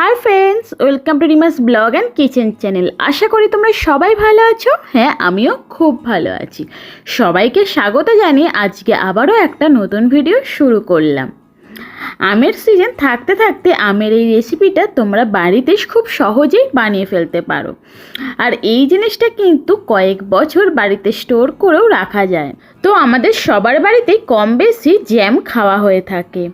Hi friends welcome to Rima's blog and kitchen channel আশা করি তোমরা সবাই ভালো আছো। হ্যাঁ আমিও খুব ভালো আছি। সবাইকে স্বাগত জানিয়ে আজকে আবারও একটা নতুন ভিডিও শুরু করলাম। আমের সিজন থাকতে থাকতে আমের এই রেসিপিটা তোমরা বাড়িতে খুব সহজেই বানিয়ে ফেলতে পারো। আর এই জিনিসটা কিন্তু কয়েক বছর বাড়িতে স্টোর করেও রাখা যায়। তো আমাদের সবার বাড়িতেই কম বেশি জ্যাম খাওয়া হয়ে থাকে।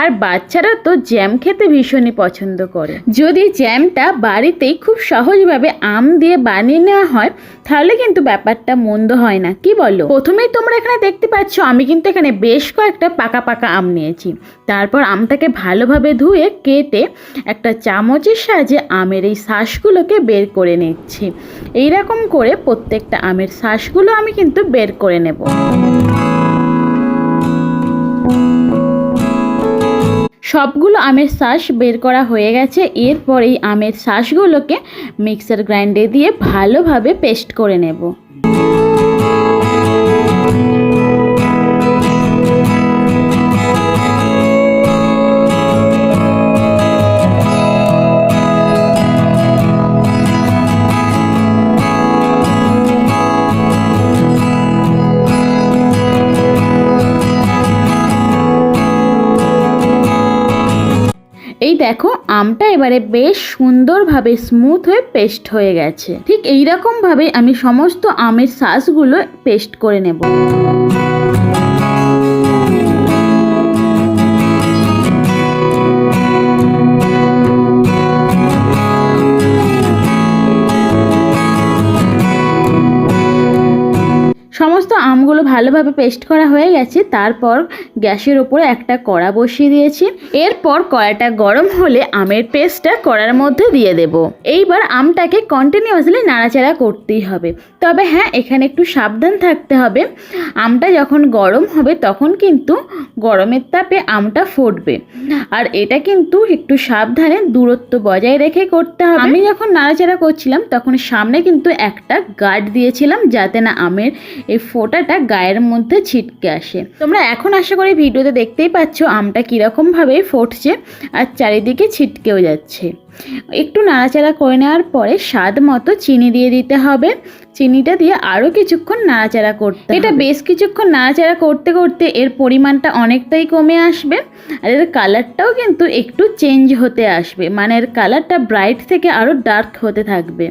আর বাচ্চারা তো জ্যাম খেতে ভীষণই পছন্দ করে। যদি জ্যামটা বাড়িতেই খুব সহজভাবে আম দিয়ে বানিয়ে নেওয়া হয়, তাহলে কিন্তু ব্যাপারটা মন্দ হয় না। কি বলো? প্রথমেই তোমরা এখানে দেখতে পাচ্ছ, আমি কিন্তু এখানে বেশ কয়েকটা পাকা পাকা আম নিয়েছি। তারপর আমটাকে ভালোভাবে ধুয়ে কেটে একটা চামচের সাহায্যে আমের এই শ্বাসগুলোকে বের করে নিচ্ছি। এইরকম করে প্রত্যেকটা আমের শ্বাসগুলো আমি কিন্তু বের করে নেব। সবগুলো আমের শ্বাস বের করা হয়ে গেছে। এরপরেই আমের শ্বাসগুলোকে মিক্সার গ্রাইন্ডে দিয়ে ভালোভাবে পেস্ট করে নেব। আমটা এবারে বেশ সুন্দরভাবে স্মুথ হয়ে পেস্ট হয়ে গেছে। ঠিক এইরকমভাবে আমি সমস্ত আমের শ্বাসগুলো পেস্ট করে নেব। ভালোভাবে পেস্ট করা হয়ে গেছে। তারপর গ্যাসের ওপরে একটা কড়া বসিয়ে দিয়েছি। এরপর কড়াটা গরম হলে আমের পেস্টটা কড়ার মধ্যে দিয়ে দেব। এইবার আমটাকে কন্টিনিউয়াসলি নাড়াচাড়া করতেই হবে। তবে হ্যাঁ এখানে একটু সাবধান থাকতে হবে। আমটা যখন গরম হবে, তখন কিন্তু গরমের তাপে আমটা ফুটবে। আর এটা কিন্তু একটু সাবধানে দূরত্ব বজায় রেখে করতে হবে। আমি যখন নাড়াচাড়া করছিলাম, তখন সামনে কিন্তু একটা গার্ড দিয়েছিলাম, যাতে না আমের এই ফোঁটাটা গায়ের মধ্যে ছিটকে আসে। তোমরা এখন আশা করি ভিডিওতে দেখতেই পাচ্ছ আমটা কীরকমভাবে ফুটছে আর চারিদিকে ছিটকেও যাচ্ছে। একটু নাড়াচাড়া করে নেওয়ার পরে স্বাদ মতো চিনি দিয়ে দিতে হবে। চিনিটা দিয়ে আরও কিছুক্ষণ নাড়াচাড়া করতে এটা বেশ কিছুক্ষণ নাড়াচাড়া করতে করতে এর পরিমাণটা অনেকটাই কমে আসবে আর এর কালারটাও কিন্তু একটু চেঞ্জ হতে আসবে। মানে এর কালারটা ব্রাইট থেকে আরও ডার্ক হতে থাকবে।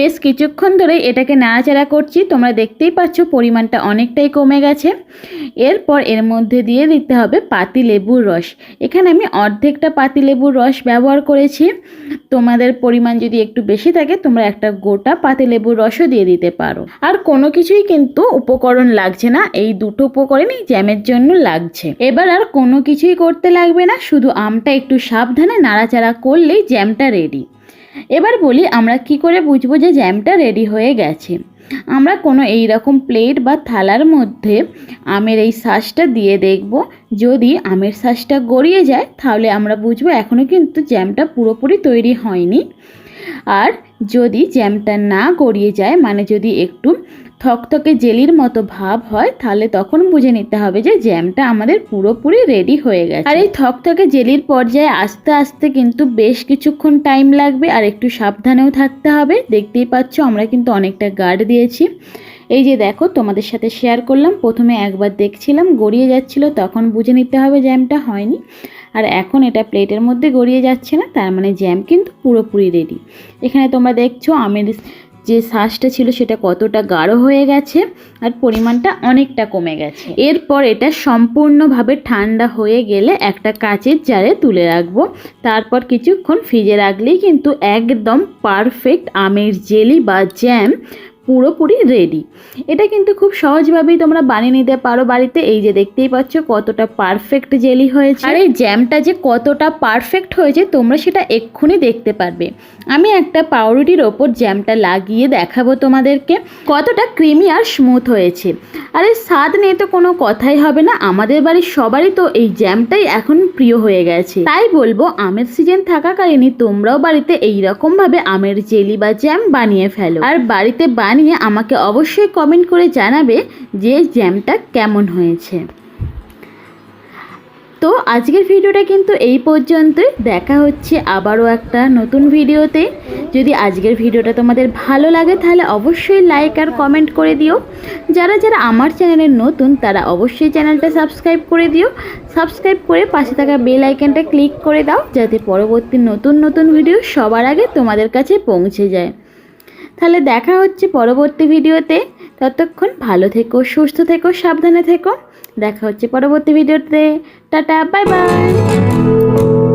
বেশ কিছুক্ষণ ধরে এটাকে নাড়াচাড়া করছি। তোমরা দেখতেই পাচ্ছ পরিমাণটা অনেকটাই কমে গেছে। এরপর এর মধ্যে দিয়ে দিতে হবে পাতি লেবুর রস। এখানে আমি অর্ধেকটা পাতি লেবুর রস ব্যবহার করেছি। তোমাদের পরিমাণ যদি একটু বেশি থাকে, তোমরা একটা গোটা পাতি লেবুর রসও দিয়ে দিতে পারো। আর কোনো কিছুই কিন্তু উপকরণ লাগছে না। এই দুটো উপকরণই জ্যামের জন্য লাগছে। এবার আর কোনো কিছুই করতে লাগবে না। শুধু আমটা একটু সাবধানে নাড়াচাড়া করলেই জ্যামটা রেডি এবার বলি আমরা কি করে বুঝব যে জ্যামটা রেডি হয়ে গেছে। আমরা কোনো এই রকম প্লেট বা থালার মধ্যে আমের এই শ্বাসটা দিয়ে দেখব। যদি আমের শ্বাসটা গড়িয়ে যায়, তাহলে আমরা বুঝব এখনও কিন্তু জ্যামটা পুরোপুরি তৈরি হয়নি। আর যদি জ্যামটা না গড়িয়ে যায় মানে যদি একটু থকথকে জেলির মতো ভাব হয়, তাহলে তখন বুঝে নিতে হবে যে জ্যামটা আমাদের পুরোপুরি রেডি হয়ে গেছে। আর এই থকথকে জেলির পর্যায়ে আস্তে আস্তে কিন্তু বেশ কিছুক্ষণ টাইম লাগবে আর একটু সাবধানেও থাকতে হবে। দেখতেই পাচ্ছ, আমরা কিন্তু অনেকটা গার্ড দিয়েছি। এই যে দেখো, তোমাদের সাথে শেয়ার করলাম। প্রথমে একবার দেখছিলাম, গড়িয়ে যাচ্ছিল, তখন বুঝে নিতে হবে জ্যামটা হয়নি। আর এখন এটা প্লেটের মধ্যে গড়িয়ে যাচ্ছে না, তার মানে জ্যাম কিন্তু পুরোপুরি রেডি এখানে তোমরা দেখছ আমের যে শ্বাসটা ছিল সেটা কতটা গাঢ় হয়ে গেছে আর পরিমাণটা অনেকটা কমে গেছে। এরপর এটা সম্পূর্ণভাবে ঠান্ডা হয়ে গেলে একটা কাচের জারে তুলে রাখব। তারপর কিছুক্ষণ ফ্রিজে রাখলেই কিন্তু একদম পারফেক্ট আমের জেলি বা জ্যাম পুরোপুরি রেডি এটা কিন্তু খুব সহজভাবেই তোমরা বানিয়ে নিতে পারো বাড়িতে। এই যে দেখতেই পাচ্ছ কতটা পারফেক্ট জেলি হয়েছে। আর এই জ্যামটা যে কতটা পারফেক্ট হয়েছে তোমরা সেটা এক্ষুনি দেখতে পারবে। আমি একটা পাউরুটির ওপর জ্যামটা লাগিয়ে দেখাবো তোমাদেরকে। কতটা ক্রিমি আর স্মুথ হয়েছে। আর এই স্বাদ নিয়ে তো কোনো কথাই হবে না। আমাদের বাড়ির সবারই তো এই জ্যামটাই এখন প্রিয় হয়ে গেছে। তাই বলব, আমের সিজন থাকাকালীনই তোমরাও বাড়িতে এই রকম আমের জেলি বা জ্যাম বানিয়ে ফেলো। আর বাড়িতে বানিয়ে আমাকে অবশ্যই কমেন্ট করে জানাবে যে জ্যামটা কেমন হয়েছে। তো আজকের ভিডিওটা কিন্তু এই পর্যন্তই। দেখা হচ্ছে আবারও একটা নতুন ভিডিওতে যদি আজকের ভিডিওটা তোমাদের ভালো লাগে, তাহলে অবশ্যই লাইক আর কমেন্ট করে দিও। যারা যারা আমার চ্যানেলে নতুন, তারা অবশ্যই চ্যানেলটা সাবস্ক্রাইব করে দিও। সাবস্ক্রাইব করে পাশে থাকা বেল আইকনটা ক্লিক করে দাও, যাতে পরবর্তী নতুন নতুন ভিডিও সবার আগে তোমাদের কাছে পৌঁছে যায়। তাহলে দেখা হচ্ছে পরবর্তী ভিডিওতে। ততক্ষণ ভালো থেকো, সুস্থ থেকো, সাবধানে থেকো। দেখা হচ্ছে পরবর্তী ভিডিওতে। Tata, bye bye.